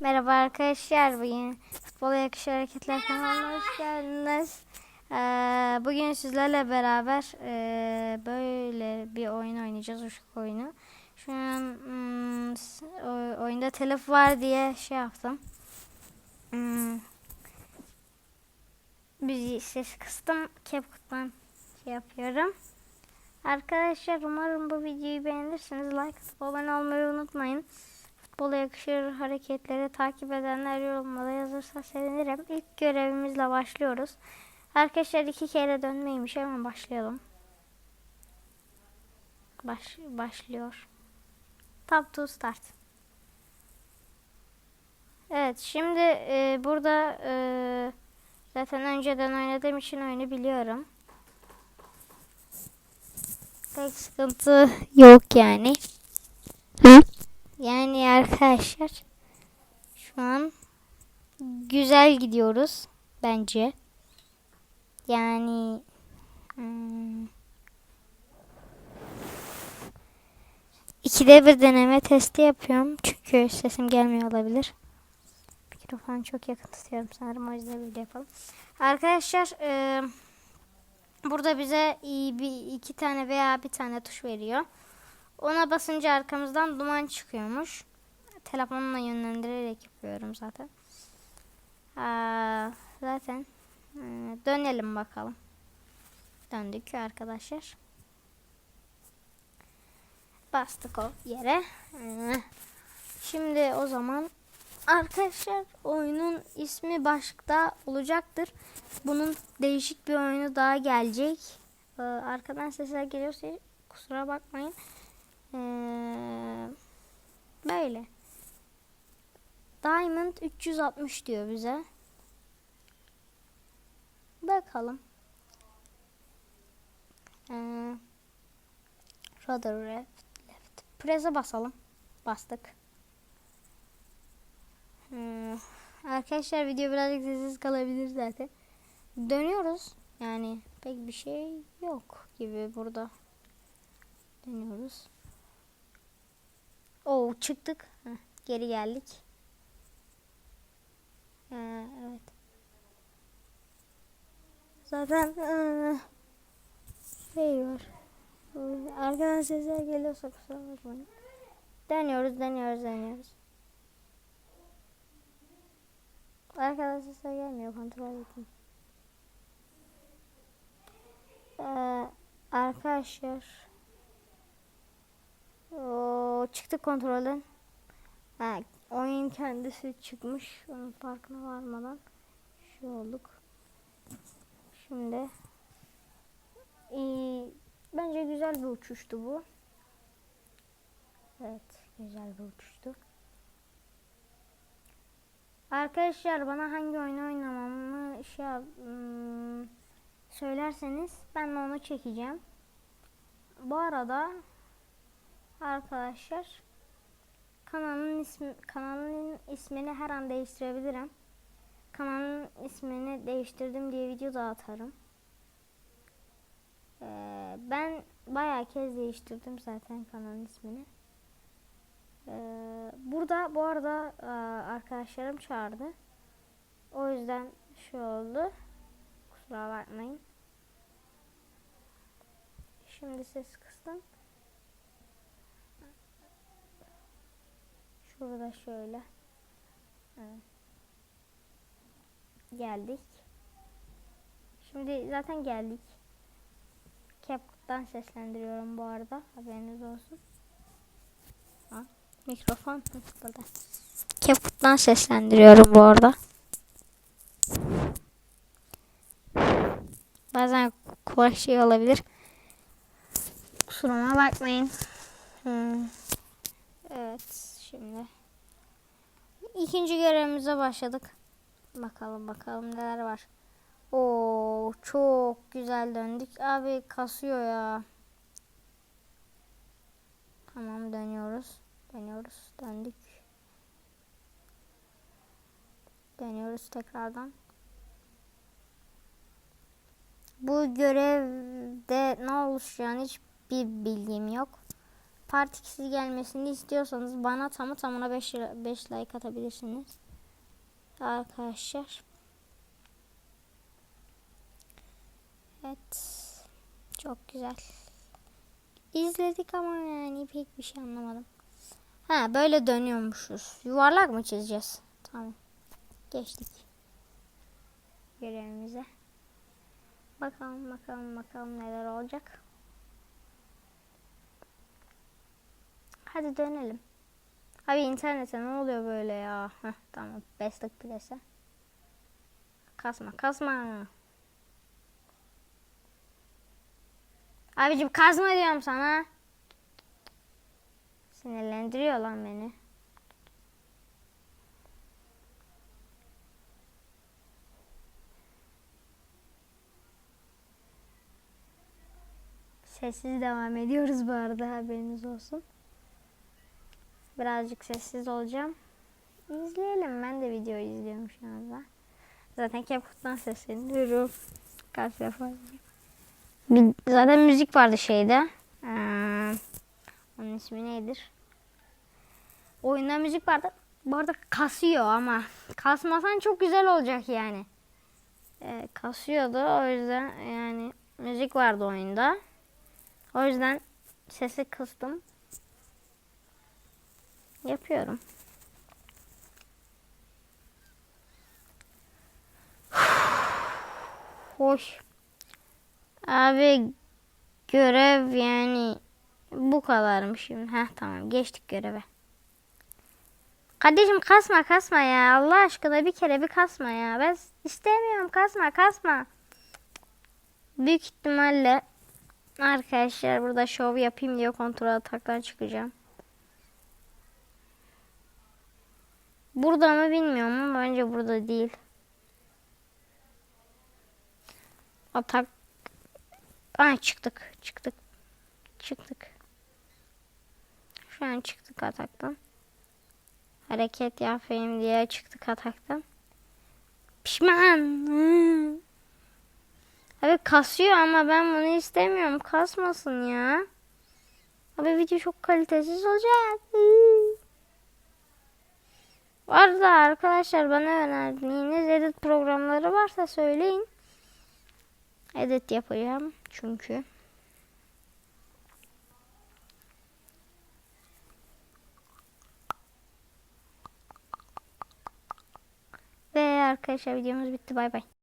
Merhaba arkadaşlar. Bugün Futbola Yakışır Hareketler kanalına hoş geldiniz. Ee, bugün sizlerle beraber e, böyle bir oyun oynayacağız. Uşak oyunu. Şu an hmm, oyunda telef var diye şey yaptım. Hmm, bir ses kıstım. CapCut'tan şey yapıyorum. Arkadaşlar umarım bu videoyu beğenirsiniz. Like abone olmayı unutmayın. Futbola yakışır hareketleri takip edenler yorumlara yazırsa sevinirim. İlk görevimizle başlıyoruz. Arkadaşlar iki kere dönmeymiş hemen başlayalım. Baş, başlıyor. Tap to start. Evet şimdi e, burada e, zaten önceden oynadığım için oyunu biliyorum. Pek sıkıntı yok yani. Yani arkadaşlar şu an güzel gidiyoruz bence. Yani hmm, ikide bir deneme testi yapıyorum. Çünkü sesim gelmiyor olabilir. Mikrofonu çok yakın tutuyorum sanırım o yüzden böyle yapalım. Arkadaşlar e, burada bize iyi bir iki tane veya bir tane tuş veriyor. Ona basınca arkamızdan duman çıkıyormuş. Telefonla yönlendirerek yapıyorum zaten. Aa, zaten e, dönelim bakalım. Döndük arkadaşlar. Bastık o yere. Ee, Şimdi o zaman arkadaşlar oyunun ismi başlıkta olacaktır. Bunun değişik bir oyunu daha gelecek. Ee, arkadan sesler geliyorsa kusura bakmayın. Ee, böyle. Diamond 360 diyor bize. Bakalım. Ee, Rudder left, left. Press'e basalım. Bastık. Ee, arkadaşlar video birazcık sessiz kalabilir zaten. Dönüyoruz. Yani pek bir şey yok gibi burada. Dönüyoruz. Oo çıktık. Heh, geri geldik. Ee, evet. Zaten ee, şey var. Arkadan sesler geliyorsa kusura bakmayın. Deniyoruz, deniyoruz, deniyoruz. Arkadan sesler gelmiyor. Kontrol edin. Ee, arkadaşlar Çıktı kontrolden. Ha, oyun kendisi çıkmış. Onun farkına varmadan şu olduk. Şimdi iyi, bence güzel bir uçuştu bu. Evet, güzel bir uçuştu. Arkadaşlar bana hangi oyunu oynamamı şey hmm, söylerseniz ben de onu çekeceğim. Bu arada arkadaşlar kanalın ismi kanalın ismini her an değiştirebilirim. Kanalın ismini değiştirdim diye video da atarım. Ee, ben bayağı kez değiştirdim zaten kanalın ismini. Ee, burada bu arada e, arkadaşlarım çağırdı. O yüzden şu oldu. Kusura bakmayın. Şimdi ses kıstım. Şurada şöyle. Geldik. Şimdi zaten geldik. CapCut'tan seslendiriyorum bu arada. Haberiniz olsun. Ha, mikrofon burada. CapCut'tan seslendiriyorum bu arada. Bazen kulak şey olabilir. Kusuruma bakmayın. Hmm. Evet şimdi. İkinci görevimize başladık. Bakalım bakalım neler var. Oo çok güzel döndük. Abi kasıyor ya. Tamam dönüyoruz. Dönüyoruz. Döndük. Dönüyoruz tekrardan. Bu görevde ne oluşacağını hiçbir bilgim yok. Part 2'si gelmesini istiyorsanız bana tamı tamına 5 5 like atabilirsiniz. Arkadaşlar. Evet. Çok güzel. İzledik ama yani pek bir şey anlamadım. Ha böyle dönüyormuşuz. Yuvarlak mı çizeceğiz? Tamam. Geçtik. Görevimize. Bakalım bakalım bakalım neler olacak. Hadi dönelim. Abi internete ne oluyor böyle ya? Heh, tamam. Beslik plese. Kasma kasma. Abicim kazma diyorum sana. Sinirlendiriyor lan beni. Sessiz devam ediyoruz bu arada haberiniz olsun. Birazcık sessiz olacağım. İzleyelim. Ben de video izliyorum şu anda. Zaten CapCut'tan sesleniyorum. Kaç defa. Zaten müzik vardı şeyde. Ee, onun ismi nedir? Oyunda müzik vardı. Bu arada kasıyor ama. Kasmasan çok güzel olacak yani. Ee, kasıyordu o yüzden yani müzik vardı oyunda. O yüzden sesi kıstım. Yapıyorum. Hoş. Abi görev yani bu kadarmış şimdi. Heh tamam geçtik göreve. Kardeşim kasma kasma ya. Allah aşkına bir kere bir kasma ya. Ben istemiyorum kasma kasma. Büyük ihtimalle arkadaşlar burada şov yapayım diye kontrol ataktan çıkacağım. Burada mı bilmiyorum ama bence burada değil. Atak. Ay çıktık. Çıktık. Çıktık. Şu an çıktık ataktan. Hareket yapayım diye çıktık ataktan. Pişman. Abi kasıyor ama ben bunu istemiyorum. Kasmasın ya. Abi video çok kalitesiz olacak. Hmm. Bu arada arkadaşlar bana önerdiğiniz edit programları varsa söyleyin. Edit yapacağım çünkü. Ve arkadaşlar videomuz bitti. Bay bay.